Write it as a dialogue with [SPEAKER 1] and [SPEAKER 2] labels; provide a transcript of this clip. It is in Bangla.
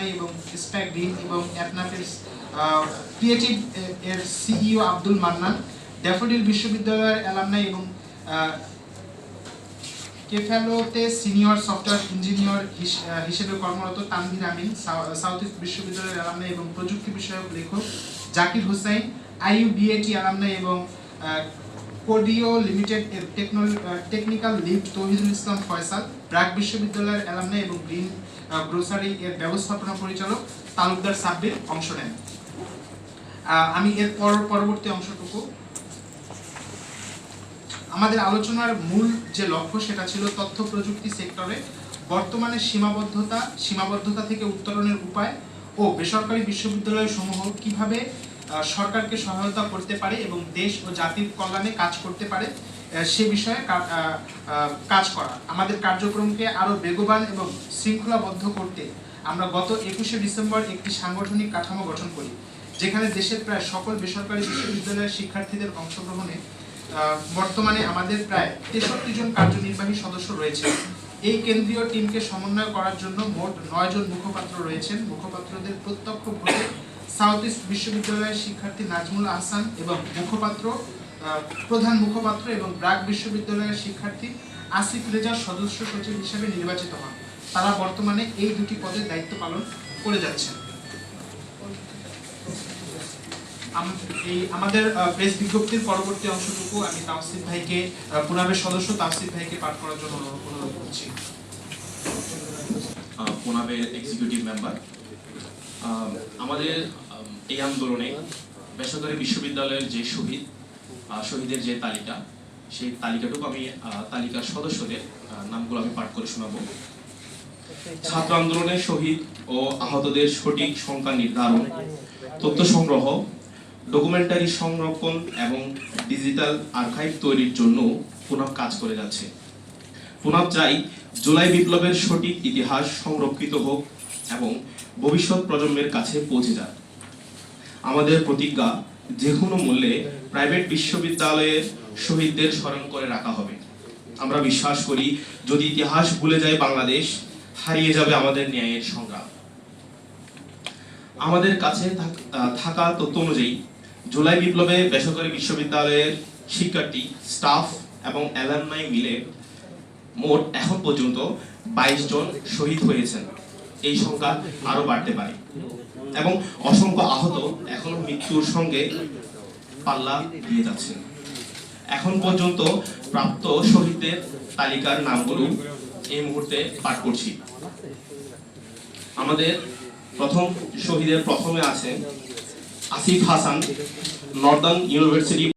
[SPEAKER 1] অ্যালামনাই এবং স্প্যাক গ্রিন এবং অ্যাপনাফের ক্রিয়েটিভ এর C E O Abdul Mannan, Daffodil বিশ্ববিদ্যালয়ের অ্যালামনাই এবং কেফালোতে সিনিয়র সফটওয়্যার ইঞ্জিনিয়র হিস- হিসেবে কর্মরত তানভীর আমিন সাউথ ইস্ট বিশ্ববিদ্যালয়ের অ্যালামনাই এবং প্রযুক্তি বিষয়ক লেখক Zakir Hussain, I U B A T alumni এবং কোডিও লিমিটেড এর টেকনিক্যাল লিড তৌহিদুল ইসলাম ফয়সাল ব্র্যাক বিশ্ববিদ্যালয়ের অ্যালামনাই এবং গ্রিন গ্রোসারি এর ব্যবস্থাপনা পরিচালক তালুকদার সাব্বির অংশ নেন। আমি এর পর পরবর্তী অংশটুকু। আমাদের আলোচনার মূল যে লক্ষ্য সেটা ছিল তথ্য প্রযুক্তি সেক্টরে বর্তমানে সীমাবদ্ধতা সীমাবদ্ধতা থেকে উত্তরণের উপায় ও বেসরকারি বিশ্ববিদ্যালয় সমূহ কীভাবে সরকারকে সহায়তা করতে পারে এবং দেশ ও জাতির কল্যাণে কাজ করতে পারে সে বিষয়ে কাজ করা। আমাদের কার্যক্রমকে আরও বেগবান এবং শৃঙ্খলাবদ্ধ করতে আমরা গত একুশে ডিসেম্বর একটি সাংগঠনিক কাঠামো গঠন করি, যেখানে দেশের প্রায় সকল বেসরকারি বিশ্ববিদ্যালয়ের শিক্ষার্থীদের অংশগ্রহণে বর্তমানে আমাদের প্রায় তেষট্টি জন কার্যনির্বাহী সদস্য রয়েছে। এই কেন্দ্রীয় টিমকে সমন্বয় করার জন্য মোট নয় জন মুখপাত্র রয়েছেন। মুখপাত্রদের প্রত্যক্ষ ভোটে সাউথ ইস্ট বিশ্ববিদ্যালয়ের শিক্ষার্থী নাজমুল আহসান এবং মুখপাত্র প্রধান মুখপাত্র এবং ব্রাক বিশ্ববিদ্যালয়ের শিক্ষার্থী আসিফ রেজা সদস্য সচিব হিসেবে নির্বাচিত হন। তারা বর্তমানে এই দুটি পদের দায়িত্ব পালন করে যাচ্ছেন। আমাদের প্রেস বিজ্ঞপ্তির পরবর্তী অংশটুকু আমি তাওসিফ ভাইকে আহ, পুনাবের সদস্য তাওসিফ ভাইকে পাঠ করার জন্য অনুরোধ করছি।
[SPEAKER 2] পুনাবের এক্সিকিউটিভ মেম্বার আমাদের এই আন্দোলনে বেসরকারি বিশ্ববিদ্যালয়ের যে শহীদ শহীদের যে তালিকা, সেই তালিকাটুকু আমি তালিকার সদস্যদের নামগুলো আমি পাঠ করে শোনাবো। ছাত্র আন্দোলনে শহীদ ও আহতদের সঠিক সংখ্যা নির্ধারণ, তথ্য সংগ্রহ, ডকুমেন্টারি সংরক্ষণ এবং ডিজিটাল আর্কাইভ তৈরির জন্য পুনঃ কাজ করে যাচ্ছে। পুনঃ চাই জুলাই বিপ্লবের সঠিক ইতিহাস সংরক্ষিত হোক এবং ভবিষ্যৎ প্রজন্মের কাছে পৌঁছে যাক আমাদের প্রতিজ্ঞা যে কোনো মূল্যে প্রাইভেট বিশ্ববিদ্যালয়ের শহীদদের স্মরণ করে রাখা হবে। আমরা বিশ্বাস করি, যদি ইতিহাস ভুলে যায় বাংলাদেশ, হারিয়ে যাবে আমাদের ন্যায়ের সংগ্রাম। আমাদের কাছে থাকা তথ্য অনুযায়ী, জুলাই বিপ্লবে বেসরকারি বিশ্ববিদ্যালয়ের শিক্ষার্থী, স্টাফ এবং অ্যালামনাই মিলে মোট এখন পর্যন্ত বাইশ জন শহীদ হয়েছেন। এই সংখ্যা আরও বাড়তে পারে। এবং অসংখ্য আহত এখনও মৃত্যুর সঙ্গে পাল্লা দিয়ে যাচ্ছে। এখন পর্যন্ত প্রাপ্ত শহীদদের তালিকার নামগুলো এই মুহূর্তে পাঠ করছি। আমাদের প্রথম শহীদের প্রথমে আছেন আসিফ হাসান, নর্দার্ন ইউনিভার্সিটি